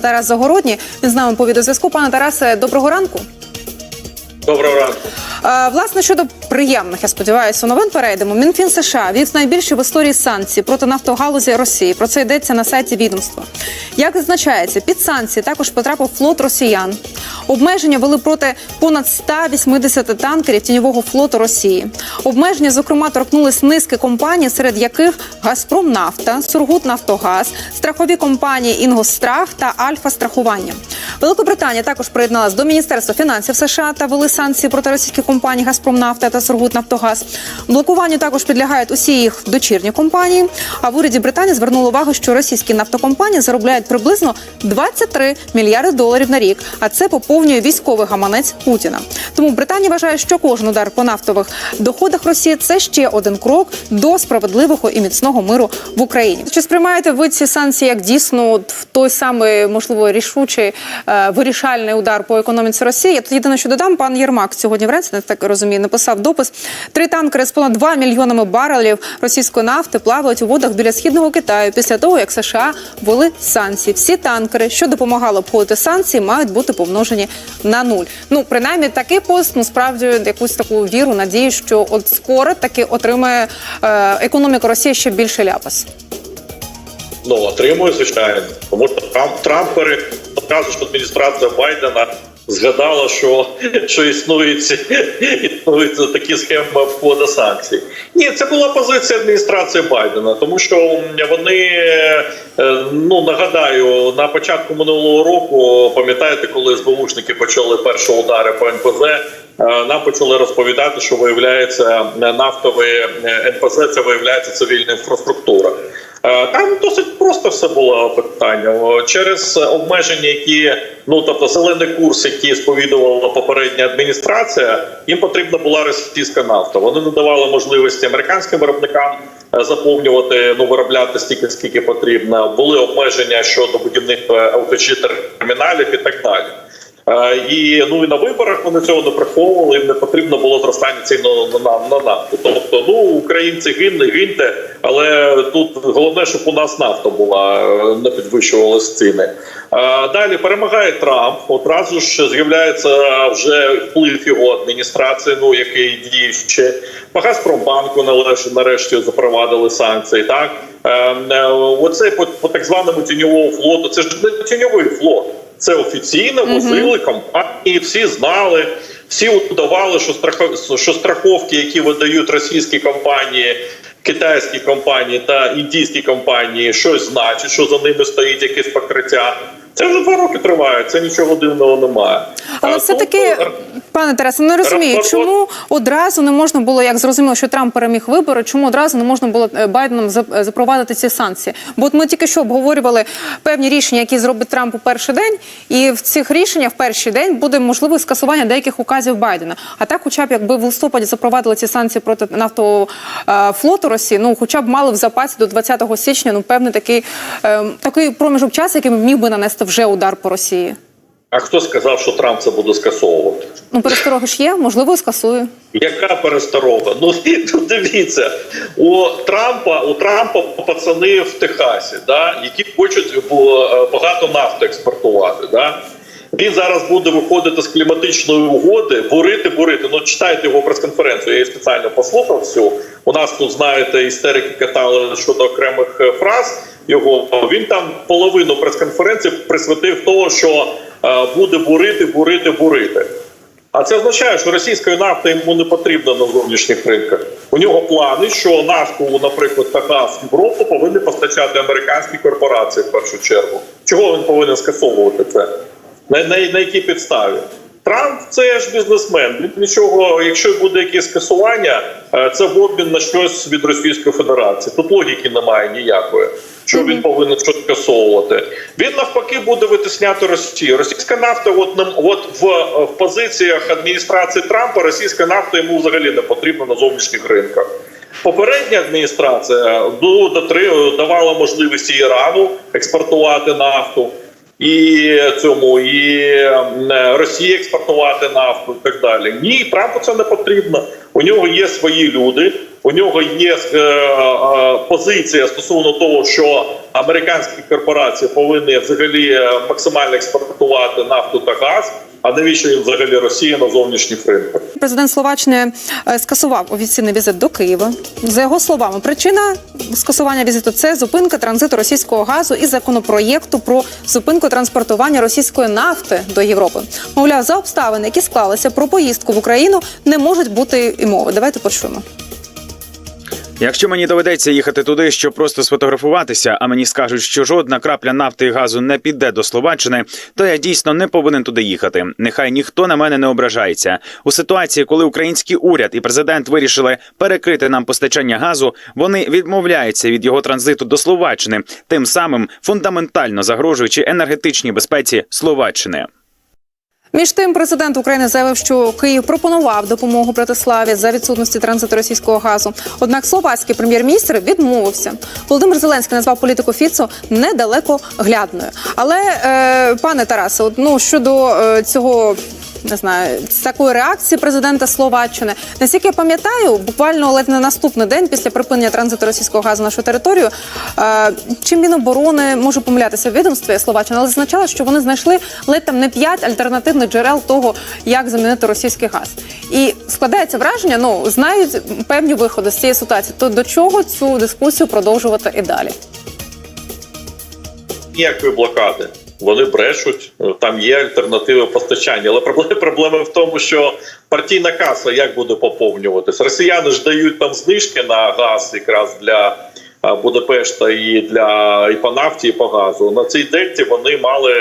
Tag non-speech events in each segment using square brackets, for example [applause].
Тарас Загородній. Він з нами по відеозв'язку. Пане Тарасе, доброго ранку. Доброго ранку. Е, власне, щодо приємних, я сподіваюся, новин перейдемо. Мінфін США від найбільші в історії санкцій проти нафтогалузі Росії. Про це йдеться на сайті відомства. Як зазначається, під санкції також потрапив флот росіян. Обмеження вели проти понад 180 танкерів тіньового флоту Росії. Обмеження, зокрема, торкнулись низки компаній, серед яких Газпромнафта, Сургутнафтогаз, страхові компанії Інгострах та Альфа Страхування. Великобританія також приєдналась до Міністерства фінансів США та вели санкції проти російських компаній Газпромнафта та Сургутнафтогаз. Блокуванню також підлягають усі їх дочірні компанії. А в уряді Британії звернули увагу, що російські нафтокомпанії заробляють приблизно 23 мільярди доларів на рік. А це поповнює військовий гаманець Путіна. Тому Британія вважає, що кожен удар по нафтових доходах Росії це ще один крок до справедливого і міцного миру в Україні. Чи сприймаєте ви ці санкції як дійсно в той самий можливо рішучий е, вирішальний удар по економіці Росії? Я тут єдине, що додам, пан Єрмак сьогодні вранці, я так розумію, написав допис. Три танкери з понад 2 мільйонами барелів російської нафти плавають у водах біля східного Китаю після того, як США ввели санкції. Всі танкери, що допомагали обходити санкції, мають бути помножені на нуль. Ну принаймні такий пост ну справді якусь таку віру, надію, що от скоро таки отримає е, економіка Росії ще більше ляпас. Ну, отримую, звичайно. Тому що Трамп, Трампери кажуть, що адміністрація Байдена згадала, що, що існують, такі схеми обходу санкцій. Ні, це була позиція адміністрації Байдена, тому що вони, е, ну нагадаю, на початку минулого року, пам'ятаєте, коли СБУшники почали перші удари по НПЗ, е, нам почали розповідати, що виявляється нафтове е, НПЗ, це виявляється цивільна інфраструктура. Е, Там досить просто все було питання через обмеження, які ну тобто зелений курс, який сповідувала попередня адміністрація, їм потрібна була російська нафта. Вони не давали можливості американським виробникам е, заповнювати ну виробляти стільки, скільки потрібно. Були обмеження щодо будівництва LPG терміналів і так далі. Е, І ну і на виборах вони цього не приховували. Їм не потрібно було зростання цін на, на, на нафту. Тобто, ну українці гиньте, гиньте, але тут головне, щоб у нас нафта була, е, не підвищувалися ціни. Е, Далі перемагає Трамп. Одразу ж з'являється вже вплив його адміністрації, ну який діє ще по Газпромбанку нарешті, запровадили санкції. Так Е, е, оце по, по так званому тіньовому флоту. Це ж не тіньовий флот. Це офіційно возили компанії, всі знали, всі удавали, що страхов... що страховки, які видають російські компанії, китайські компанії та індійські компанії, щось значить, що за ними стоїть якесь покриття. Це вже два роки триває, це нічого дивного немає. Але А все тут, таки, е, пане Тарасе, не розумію, Рапорт- чому одразу не можна було, як зрозуміло, що Трамп переміг вибори, чому одразу не можна було е, Байденом е, запровадити ці санкції? Бо от ми тільки що обговорювали певні рішення, які зробить Трамп у перший день, і в цих рішеннях в перший день буде можливе скасування деяких указів Байдена. А так, хоча б якби в листопаді запровадили ці санкції проти нафтового флоту Росії, ну хоча б мали в запасі до 20 січня, ну певний такий, такий проміжок часу, який міг би нанести вже удар по Росії. А хто сказав, що Трамп це буде скасовувати? Ну, перестороги ж є, можливо, скасує. Яка пересторога? Ну [laughs] ну, дивіться, у Трампа у Трампа пацани в Техасі, да, які хочуть е, багато нафти експортувати. Да. Він зараз буде виходити з кліматичної угоди, бурити, бурити. Ну читайте його прес-конференцію. Я її спеціально послухав всю. У нас тут знаєте істерики катали щодо окремих е, фраз. Його він там половину прес-конференції присвятив того, що е, буде бурити, бурити, бурити. А це означає, що російської нафти йому не потрібно на зовнішніх ринках. У нього плани, що нафту, наприклад, та газ Європу повинні постачати американські корпорації в першу чергу. Чого він повинен скасовувати це? На, на, на якій підставі? Трамп це ж бізнесмен. Він нічого, якщо буде якесь скасування, е, це в обмін на щось від Російської Федерації. Тут логіки немає ніякої. Що він повинен щось скасовувати? Він навпаки буде витисняти Росію. Російська нафта, от нам от в, в позиціях адміністрації Трампа, російська нафта йому взагалі не потрібна на зовнішніх ринках. Попередня адміністрація ну, дотри- давала можливість Ірану експортувати нафту і цьому і Росії експортувати нафту і так далі. Ні, Трампу це не потрібно. У нього є свої люди, У нього є е, е, позиція стосовно того, що американські корпорації повинні взагалі е, максимально експортувати нафту та газ. А навіщо їм взагалі Росія на зовнішніх ринках? Президент Словаччини скасував офіційний візит до Києва. За його словами, причина скасування візиту це зупинка транзиту російського газу і законопроєкту про зупинку транспортування російської нафти до Європи. Мовляв, за обставини, які склалися про поїздку в Україну, не можуть бути і мови. Давайте почуємо. Якщо мені доведеться їхати туди, щоб просто сфотографуватися, а мені скажуть, що жодна крапля нафти і газу не піде до Словаччини, то я дійсно не повинен туди їхати. Нехай ніхто на мене не ображається. У ситуації, коли український уряд і президент вирішили перекрити нам постачання газу, вони відмовляються від його транзиту до Словаччини, тим самим фундаментально загрожуючи енергетичній безпеці Словаччини. Між тим, президент України заявив, що Київ пропонував допомогу Братиславі за відсутності транзиту російського газу. Однак словацький прем'єр-міністр відмовився. Володимир Зеленський назвав політику Фіцо недалеко глядною. Але е, пане Тарасе, ну щодо е, цього. Не знаю, з такої реакції президента Словаччини. Наскільки я пам'ятаю, буквально ледь не наступний день після припинення транзиту російського газу на нашу територію. Е, чим Міноборони може помилятися в відомстві Словаччини, але зазначало, що вони знайшли ледь там не п'ять альтернативних джерел того, як замінити російський газ. І складається враження, ну знають певні виходи з цієї ситуації. То до чого цю дискусію продовжувати і далі? ніякої блокади. Вони брешуть, там є альтернативи постачання. Але [laughs] проблема, в тому, що партійна каса як буде поповнюватись. Росіяни ж дають там знижки на газ якраз для Будапешта і для і по нафті, і по газу. На цій дельті вони мали,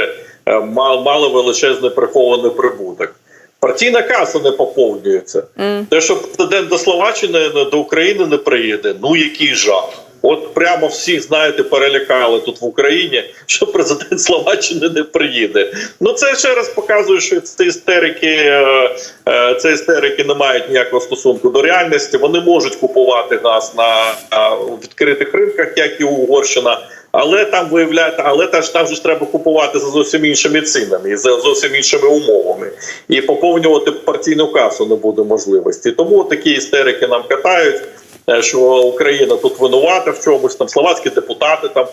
е, ма- мали величезний прихований прибуток. Партійна каса не поповнюється. Те, що президент до Словаччини до України не приїде, ну який жах. От прямо всіх, знаєте, перелякали тут в Україні, що президент Словаччини не приїде. Ну це ще раз показує, що ці істерики, е, е, ці істерики не мають ніякого стосунку до реальності. Вони можуть купувати газ на, на відкритих ринках, як і Угорщина. Але там виявляється, але теж там же ж треба купувати за зовсім іншими цінами і за зовсім іншими умовами. І поповнювати партійну касу не буде можливості. Тому такі істерики нам катають. е, Що Україна тут винувата в чомусь там словацькі депутати там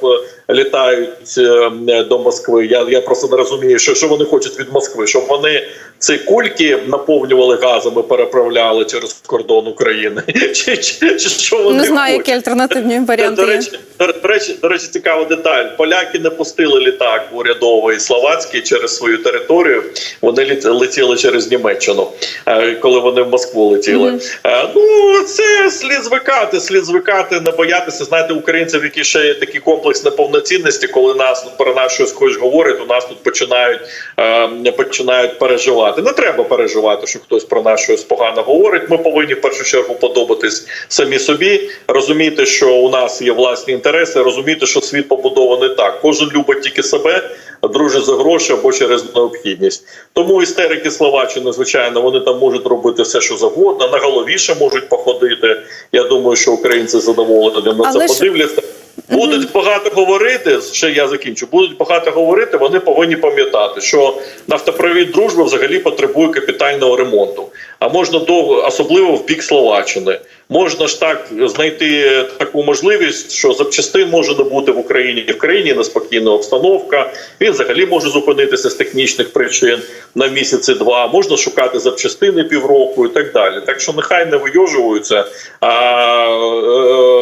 е, літають е, до Москви. Я я просто не розумію, що, що вони хочуть від Москви, щоб вони ці кульки наповнювали газом і переправляли через кордон України. [laughs] Чи, чи, чи що вони Не знаю, хочуть? які альтернативні варіанти До речі, до, речі, до речі, цікава деталь. Поляки не пустили літак урядовий словацький через свою територію. Вони летіли через Німеччину, е, коли вони в Москву летіли. Е, Ну це слід звикати, слід звикати, не боятися. Знаєте, українців, які ще є такий комплекс неповноцінності, коли нас про нас щось хоч говорять, у нас тут починають е, починають переживати. Не треба переживати, що хтось про нас щось погано говорить. Ми повинні в першу чергу подобатись самі собі, розуміти, що у нас є власні інтереси, розуміти, що світ побудований так. Кожен любить тільки себе, дружить за гроші або через необхідність. Тому істерики Словаччини, звичайно, вони там можуть робити все, що завгодно. На голові ще можуть походити. Я думаю, що українці задоволені на це подивляться. Будуть багато говорити. Ще я закінчу. Будуть багато говорити. Вони повинні пам'ятати, що нафтопровід дружби взагалі потребує капітального ремонту. А можна довго, особливо в бік Словаччини. Можна ж так знайти таку можливість, що запчастин може не бути в Україні. В країні неспокійна обстановка. Він взагалі може зупинитися з технічних причин на місяці два. Можна шукати запчастини півроку і так далі. Так що нехай не вийожуються, а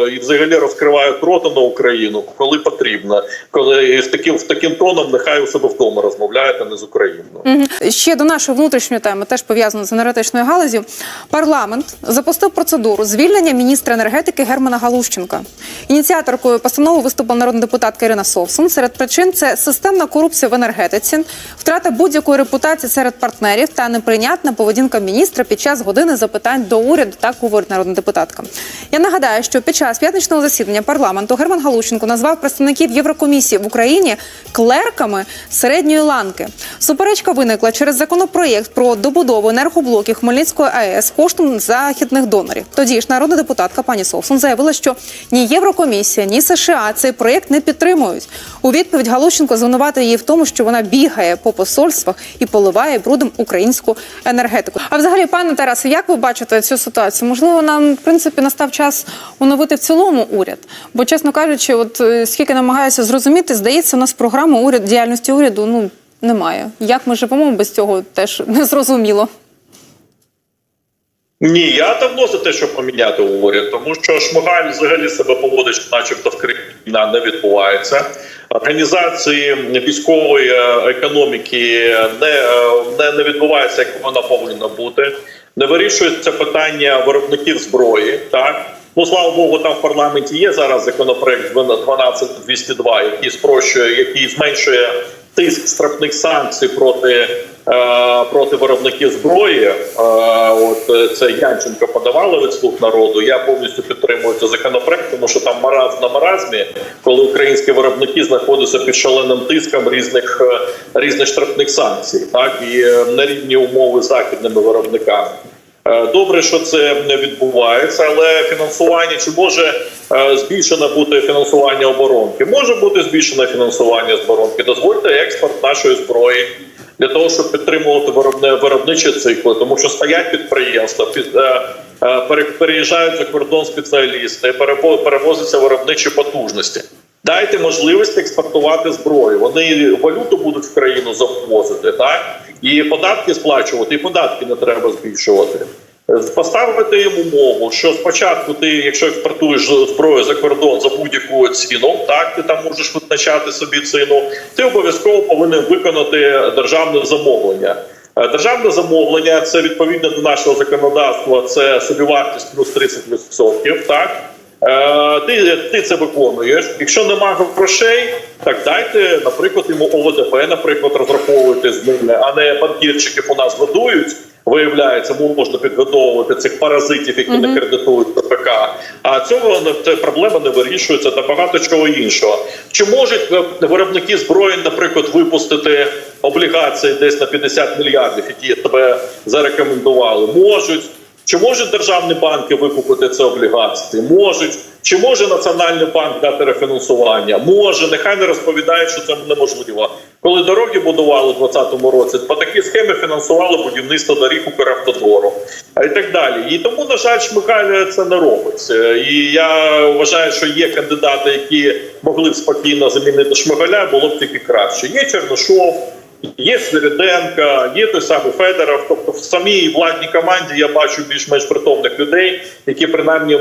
е, і взагалі розкривають рота на Україну, коли потрібно. Коли в таким в таким тоном нехай у себе вдома розмовляють, а не з Україною. Мгм. Ще до нашої внутрішньої теми, теж пов'язано з енергетичною галузю. Парламент запустив процедуру звільнення міністра енергетики Германа Галущенка. Ініціаторкою постанови виступила народна депутатка Ірина Совсун. Серед причин це системна корупція в енергетиці, втрата будь-якої репутації серед партнерів та неприйнятна поведінка міністра під час години запитань до уряду. Так говорить народна депутатка. Я нагадаю, що під час п'ятничного засідання парламенту Герман Галущенко назвав представників Єврокомісії в Україні клерками середньої ланки. Суперечка виникла через законопроєкт про добудову енергоблоків Хмельницької АЕС коштом західних донорів. Тоді ж народна депутатка пані Совсун заявила, що ні Єврокомісія, ні США цей проєкт не підтримують. У відповідь Галущенко звинуватив її в тому, що вона бігає по посольствах і поливає брудом українську енергетику. А взагалі, пане Тарасе, як ви бачите цю ситуацію? Можливо, нам в принципі настав час оновити в цілому уряд. Бо, чесно кажучи, от е, скільки намагаюся зрозуміти, здається, у нас програми уряд діяльності уряду ну немає. Як ми живемо без цього, теж [laughs] не зрозуміло. Ні, я давно за те, щоб поміняти уряд, тому що Шмигаль взагалі себе поводить, начебто в Кримі війна не відбувається. Організації військової е, економіки не, е, не, не відбувається, як вона повинна бути. Не вирішується питання виробників зброї. Так ну слава Богу, там в парламенті є зараз законопроект 12202, який спрощує, який зменшує тиск штрафних санкцій проти проти виробників зброї. Е, от е, це Янченко подавали від слуг народу. Я повністю підтримую цей законопроект, тому що там маразм на маразмі, коли українські виробники знаходяться під шаленим тиском різних е, різних штрафних санкцій, так і е, на рівні умови з західними виробниками. Е, Добре, що це не відбувається, але фінансування чи може е, збільшено бути фінансування оборонки? Може бути збільшене фінансування оборонки. Дозвольте експорт нашої зброї для того, щоб підтримувати виробне виробничі цикли, тому що стоять підприємства, під е, е, переїжджають за кордон спеціалісти, перево- перевозяться виробничі потужності. Дайте можливість експортувати зброю. Вони валюту будуть в країну завозити, так і податки сплачувати, і податки не треба збільшувати. Поставити їм умову, що спочатку ти, якщо експортуєш зброю за кордон за будь-яку ціну, так ти там можеш визначати собі ціну. Ти обов'язково повинен виконати державне замовлення. Е, Державне замовлення це відповідно до нашого законодавства. Це собівартість плюс 30%, Так Е, ти, ти це виконуєш. Якщо немає грошей, так дайте, наприклад, йому ОВДП, наприклад, розраховувати з ними, а не банкірчиків у нас годують. Виявляється, можна підготовувати цих паразитів, які не кредитують ППК. А цього не це проблема не вирішується та багато чого іншого. Чи можуть е, виробники зброї, наприклад, випустити облігації десь на 50 мільярдів, які тебе зарекомендували? Можуть. Чи можуть державні банки викупити ці облігації? Можуть. Чи може Національний банк дати рефінансування? Може, нехай не розповідають, що це неможливо. Коли дороги будували в 2020 році, по такій схемі фінансували будівництво доріг Укравтодору, і так далі. І тому, на жаль, Шмигаль це не робить. Е, І я вважаю, що є кандидати, які могли б спокійно замінити Шмигаля, було б тільки краще. Є Чернишов. Є Свириденка, є той самий Федоров. Тобто в самій владній команді я бачу більш-менш притомних людей, які принаймні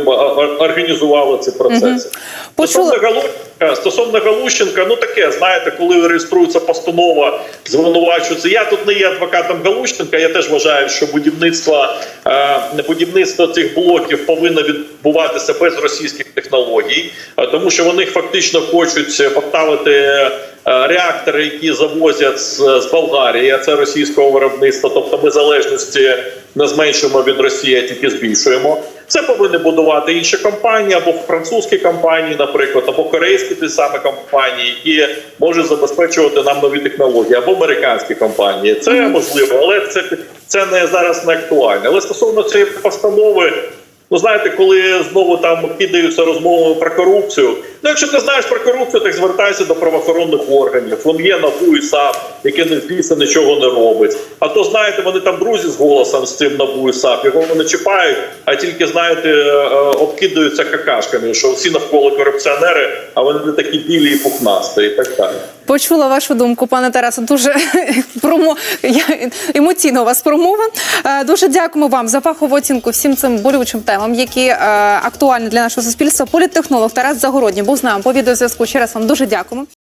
організували ці процеси. Почула. Стосовно Галущенка, стосовно Галущенка, ну таке, знаєте, коли реєструється постанова, звинувачується. Я тут не є адвокатом Галущенка. Я теж вважаю, що будівництво е, будівництво цих блоків повинно відбуватися без російських технологій, е, тому що вони фактично хочуть поставити. е, Реактори, які завозять з, з Болгарії, а це російського виробництва, тобто ми залежності не зменшуємо від Росії, а тільки збільшуємо. Це повинні будувати інші компанії, або французькі компанії, наприклад, або корейські ті самі компанії, які можуть забезпечувати нам нові технології, або американські компанії. Це можливо, але це, це не зараз не актуально. Але стосовно цієї постанови. Ну, знаєте, коли знову там кидаються розмови про корупцію. Ну, якщо ти знаєш про корупцію, так звертайся до правоохоронних органів. Вон є НАБУ і САП, яке не звісно нічого не робить. А то знаєте, вони там друзі з голосом з цим НАБУ і САП. Його не чіпають, а тільки знаєте, е, е, обкидаються какашками, що всі навколо корупціонери, а вони не такі білі і пухнасті, і так далі. Почула вашу думку, пане Тарасе. Дуже [laughs] промо я- емоційно вас промова. Е, Дуже дякуємо вам за фахову оцінку всім цим болючим темам, які е, актуальні для нашого суспільства. Політтехнолог Тарас Загородній був з нами по відеозв'язку. Ще раз вам дуже дякуємо.